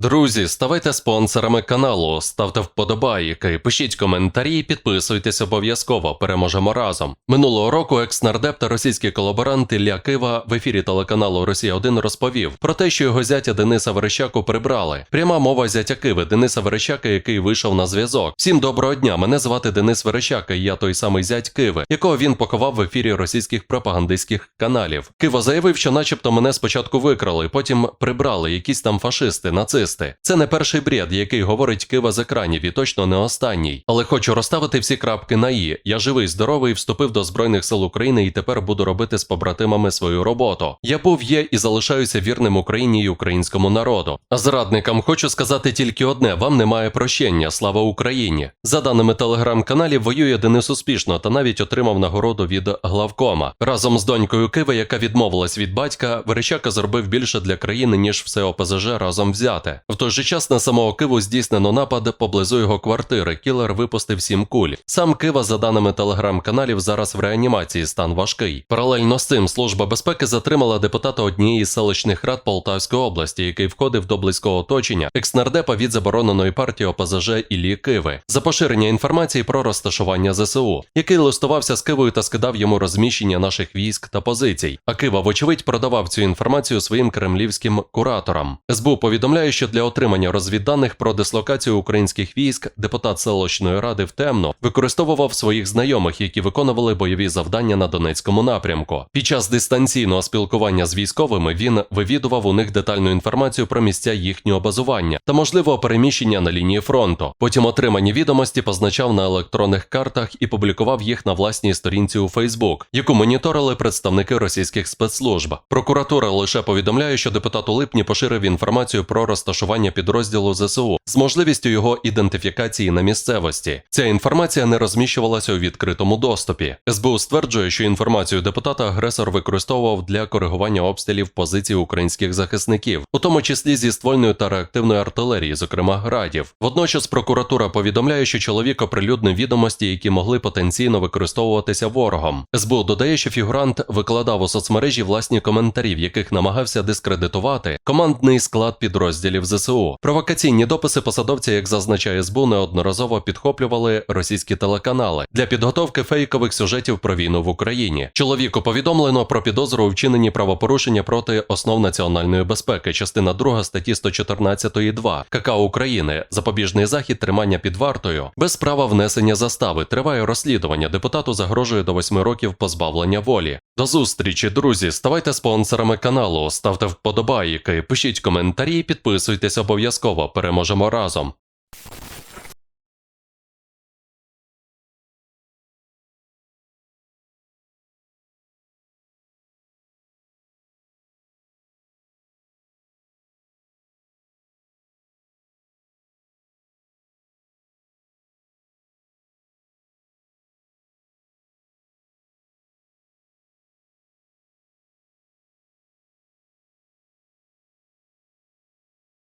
Друзі, ставайте спонсорами каналу, ставте вподобайки, пишіть коментарі, підписуйтесь обов'язково. Переможемо разом. Минулого року екс-нардеп та російський колаборант Ілля Кива в ефірі телеканалу Росія 1 розповів про те, що його зятя Дениса Верещаку прибрали. Пряма мова зятя Киви Дениса Верещака, який вийшов на зв'язок. Всім доброго дня. Мене звати Денис Верещака, і я той самий зять Киви, якого він поховав в ефірі російських пропагандистських каналів. Киво заявив, що, начебто, мене спочатку викрали, потім прибрали якісь там фашисти, нацисти. Це не перший бред, який говорить Кива з екранів, і точно не останній. Але хочу розставити всі крапки на і. Я живий, здоровий, вступив до Збройних сил України і тепер буду робити з побратимами свою роботу. Я був, є і залишаюся вірним Україні і українському народу. А зрадникам хочу сказати тільки одне: вам немає прощення. Слава Україні! За даними телеграм-каналів, воює Денис успішно та навіть отримав нагороду від главкома. Разом з донькою Киви, яка відмовилась від батька, Верещака зробив більше для країни, ніж все ОПЗЖ разом В той же час на самого Киву здійснено напад поблизу його квартири. Кілер випустив сім куль. Сам Кива, за даними телеграм-каналів, зараз в реанімації стан важкий. Паралельно з цим служба безпеки затримала депутата однієї з селищних рад Полтавської області, який входив до близького оточення екснардепа від забороненої партії ОПЗЖ Іллі Киви за поширення інформації про розташування ЗСУ, який листувався з Кивою та скидав йому розміщення наших військ та позицій. А Кива, вочевидь, продавав цю інформацію своїм кремлівським кураторам. СБУ повідомляє, що для отримання розвідданих про дислокацію українських військ депутат селищної ради в темно використовував своїх знайомих, які виконували бойові завдання на Донецькому напрямку. Під час дистанційного спілкування з військовими він вивідував у них детальну інформацію про місця їхнього базування та можливого переміщення на лінії фронту. Потім отримані відомості позначав на електронних картах і публікував їх на власній сторінці у Фейсбук, яку моніторили представники російських спецслужб. Прокуратура лише повідомляє, що депутат у липні поширив інформацію про розташування підрозділу ЗСУ з можливістю його ідентифікації на місцевості. Ця інформація не розміщувалася у відкритому доступі. СБУ стверджує, що інформацію депутата агресор використовував для коригування обстрілів позицій українських захисників, у тому числі зі ствольної та реактивної артилерії, зокрема градів. Водночас прокуратура повідомляє, що чоловік оприлюднив відомості, які могли потенційно використовуватися ворогом. СБУ додає, що фігурант викладав у соцмережі власні коментарі, в яких намагався дискредитувати командний склад підрозділів ЗСУ. Провокаційні дописи посадовця, як зазначає СБУ, неодноразово підхоплювали російські телеканали для підготовки фейкових сюжетів про війну в Україні. Чоловіку повідомлено про підозру у вчиненні правопорушення проти основ національної безпеки, частина 2 статті 114.2 КК України, запобіжний захід тримання під вартою, без права внесення застави. Триває розслідування. Депутату загрожує до 8 років позбавлення волі. До зустрічі, друзі. Ставайте спонсорами каналу, ставте вподобайки, пишіть коментарі, підписуйтесь Долучитесь обов'язково, переможемо разом.